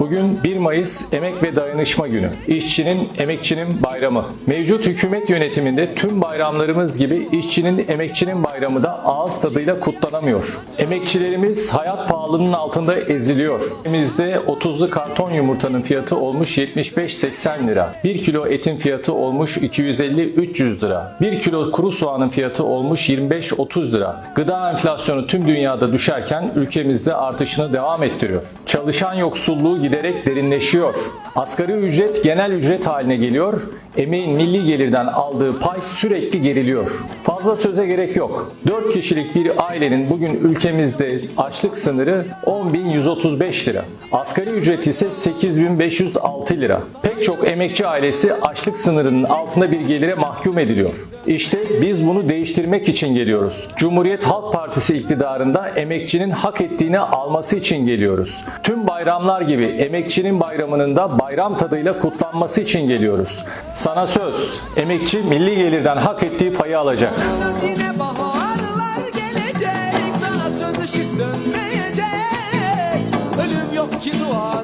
Bugün 1 Mayıs Emek ve Dayanışma Günü. İşçinin, emekçinin bayramı. Mevcut hükümet yönetiminde tüm bayramlarımız gibi işçinin, emekçinin bayramı da ağız tadıyla kutlanamıyor. Emekçilerimiz hayat pahalılığının altında eziliyor. Elimizde 30'lu karton yumurtanın fiyatı olmuş 75-80 lira. 1 kilo etin fiyatı olmuş 250-300 lira. 1 kilo kuru soğanın fiyatı olmuş 25-30 lira. Gıda enflasyonu tüm dünyada düşerken ülkemizde artışını devam ettiriyor. Çalışan yoksulluğu giderek derinleşiyor. Asgari ücret genel ücret haline geliyor. Emeğin milli gelirden aldığı pay sürekli geriliyor. Fazla söze gerek yok. 4 kişilik bir ailenin bugün ülkemizde açlık sınırı 10.135 lira. Asgari ücret ise 8.506 lira çok emekçi ailesi açlık sınırının altında bir gelire mahkum ediliyor. İşte biz bunu değiştirmek için geliyoruz. Cumhuriyet Halk Partisi iktidarında emekçinin hak ettiğini alması için geliyoruz. Tüm bayramlar gibi emekçinin bayramının da bayram tadıyla kutlanması için geliyoruz. Sana söz, emekçi milli gelirden hak ettiği payı alacak. Sana söz ışık sönmeyecek. Ölüm yok ki dua